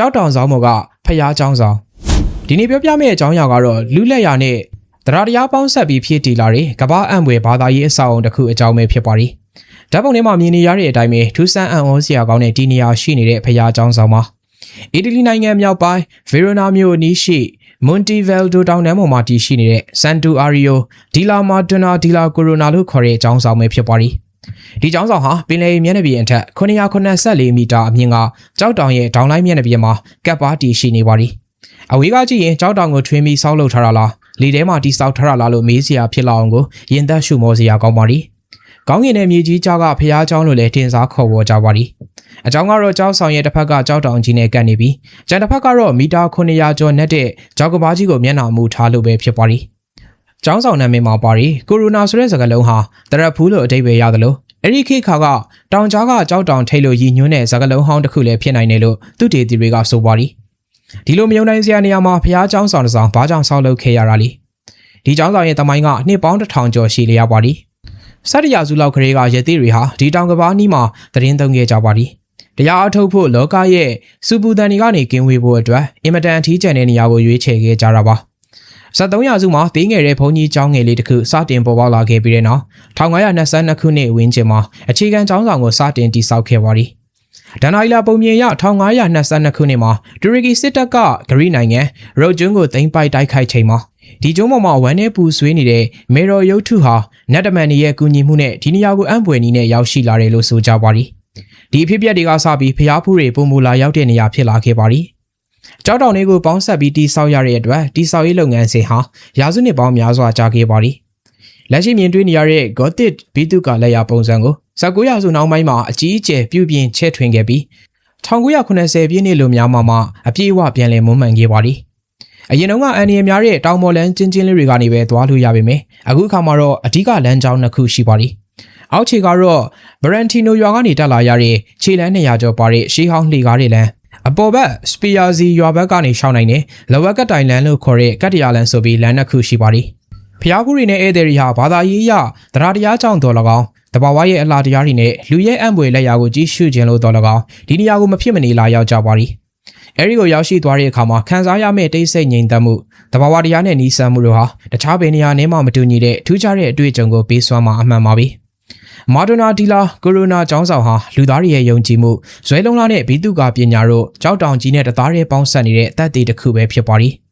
ကြောက်တောင်ဆောင်မော်ကဖျားเจ้าဆောင်ဒီနေ့ပြောပြမယ့်အကြောင်းအရာကတော့လူလက်ရာနဲ့တရားတရားပေါင်းဆက်ပြီးဖြစ်တည်လာတဲ့ကမ္ဘာအံ့ဖွယ်ဘာသာရေးအဆောက်အုံတစ်ခုအကြောင်းပဲဖြစ်ပါရီဓာတ်ပုံထဲမှာမြင်နေရတဲ့အတိုင်းပဲထူးဆန်းအံ့ဩစရာကောင်းတဲ့ဒီနေရာရှိနေတဲ့ဖျားเจ้าဆောင်မှာအီတလီနိုင်ငံမြောက်ပိုင်းဗီရိုနာမြို့အနီးရှိ Montevaldo တောင်တန်းပေါ်မှာတည်ရှိနေတဲ့ Santo Ario di la Madonna di la Corona လို့ခေါ်တဲ့အကြောင်းဆောင်ပဲဖြစ်ပါရီ ဒီကျောင်းဆောင်ဟာပင်လယ်မျက်နှာပြင်အထက်984မီတာအမြင့်ကကြောက်တောင်ရဲ့ဒေါင်လိုက်မျက်နှာပြင်မှာကပ်ပါတီရှိနေပါသည်အဝေးကကြည့်ရင်ကြောက်တောင်ကိုထွင်းပြီးဆောက်လုပ်ထားတာလားလေထဲမှာတိဆောက်ထားတာလားလို့မေးစရာဖြစ်လာအောင်ကိုရင်သက်ရှုမောစရာကောင်းပါသည်ကောင်းကင်နဲ့မြေကြီးကြားကဖျားเจ้าလို့လည်းတင်စားခေါ်ဝေါ်ကြပါသည်အကြောင်းကတော့ကြောက်ဆောင်ရဲ့တစ်ဖက်ကကြောက်တောင်ကြီးနဲ့ကပ်နေပြီးကျန်တစ်ဖက်ကတော့မီတာ900ကျော်နဲ့တဲ့ကြောက်ကဘာကြီးကိုမျက်နှာမူထားလို့ပဲဖြစ်ပါသည် ကျောင်းဆောင်နာမည်မှာပါရီကိုရိုနာဆိုတဲ့စကားလုံးဟာတရက်ဖူးလို့အတိတ်ပဲရသလိုအဲ့ဒီခေတ်ခါကတောင်ကြားကကြောက်တောင်ထိတ်လို့ရည်ညွှန်းတဲ့စကားလုံးဟောင်းတစ်ခုလည်းဖြစ်နိုင်တယ်လို့သူတေတီတွေကဆိုပါရီဒီလိုမယုံနိုင်စရာနေရာမှာဖျားကျောင်းဆောင်တစ်ဆောင်ဘာကြောင့်ဆောက်လုပ်ခဲ့ရတာလဲဒီကျောင်းဆောင်ရဲ့တမိုင်းကနှစ်ပေါင်းတစ်ထောင်ကျော်ရှိလျက်ပါရီစတရာစုလောက်ကလေးကရသေးတွေဟာဒီတောင်ကဘာနီးမှာသတင်းသုံးခဲ့ကြပါရီတရားအထုတ်ဖို့လောကရဲ့စူပူတန်တွေကနေကင်းဝေးဖို့အတွက်အင်မတန်အထီးကျန်တဲ့နေရာကိုရွေးချယ်ခဲ့ကြတာပါ 73ရာစုမှာတင်းငယ်တဲ့ဘုံကြီးကျောင်းငယ်လေးတစ်ခုစတင်ပေါ်ပေါက်လာခဲ့ပြီးတဲ့နောက်1522ခုနှစ်ဝန်းကျင်မှာအခြေခံကျောင်းဆောင်ကိုစတင်တည်ဆောက်ခဲ့ပါသည်ဒန်နိုင်လာပုံမြင်ရ1522ခုနှစ်မှာတူရကီစစ်တပ်ကဂရိနိုင်ငံရိုကျွန်းကိုသိမ်းပိုက်တိုက်ခိုက်ချိန်မှာဒီကျုံးပေါ်မှာဝမ်းနေပူဆွေးနေတဲ့မေရော်ရုတ်ထုဟာနတ်တမန်ကြီးရဲ့ကူညီမှုနဲ့ဒီနေရာကိုအံ့ဖွယ်နည်းနဲ့ရောက်ရှိလာတယ်လို့ဆိုကြပါသည်ဒီအဖြစ်အပျက်တွေကစပြီးဖျားဖူးတွေပုံမူလာရောက်တဲ့နေရာဖြစ်လာခဲ့ပါသည် ကြောက်တောင်လေးကိုပေါင်းဆက်ပြီးတိဆောက်ရတဲ့အတွက်တိဆောက်ရေးလုပ်ငန်းစဉ်ဟာရာစုနှစ်ပေါင်းများစွာကြာခဲ့ပါသည်လက်ရှိမြင်တွေ့နေရတဲ့ Gothic ဘီတုကလက်ရာပုံစံကို19ရာစုနောက်ပိုင်းမှာအကြီးအကျယ်ပြုပြင်ချဲ့ထွင်ခဲ့ပြီး1980ပြည့်နှစ်လိုများမှာမှအပြည့်အဝပြန်လည်မွမ်းမံခဲ့ပါသည်အရင်တုန်းကအန်ဒီယံများတဲ့တောင်ပေါ်လန်းကျင်းချင်းလေးတွေကနေပဲသွားလို့ရပါမယ်အခုအခါမှာတော့အဓိကလမ်းကြောင်းနှစ်ခုရှိပါသည်အောက်ခြေကတော့ဗရန်တီနိုရွာကနေတက်လာရတဲ့ခြေလမ်း200ကျော်ပါတဲ့ရှေးဟောင်းလှေကားတွေလမ်း အပေါ်ဘက်စပီယာစီရွာဘက်ကနေရှောင်းနိုင်တယ်လဝက်ကတိုင်လန်လို့ခေါ်တဲ့ကတ်တရာလန်ဆိုပြီးလမ်းနှစ်ခုရှိပါသည်ဖျားကူရီနဲ့ဧည့်သည်တွေဟာဘာသာရေးအရတရားတရားကြောင့်တော်၎င်းတဘာဝရဲ့အလားတရားတွေနဲ့လူရဲ့အံ့ပွေလက်ရာကိုကြီးရှုခြင်းလို့တော်၎င်းဒီနေရာကိုမဖြစ်မနေလာရောက်ကြပါသည်အဲဒီကိုရောက်ရှိသွားတဲ့အခါမှာခံစားရမယ့်တိတ်ဆိတ်ငြိမ်သက်မှုတဘာဝတရားနဲ့နီးစပ်မှုတို့ဟာတခြားဘယ်နေရာနဲ့မှမတူညီတဲ့ထူးခြားတဲ့အတွေ့အကြုံကိုပေးစွမ်းမှာအမှန်ပါပဲ မာဒိုနာဒီလာကိုရိုနာကျောင်းဆောင်ဟာလူသားတွေရဲ့ယုံကြည်မှုဇွဲလုံးလားနဲ့ဘီတုကာပညာတို့ကြောက်တောင်ကြီးနဲ့တသားရဲပေါင်းဆက်နေတဲ့အသက်သေးတစ်ခုပဲဖြစ်ပါသည်။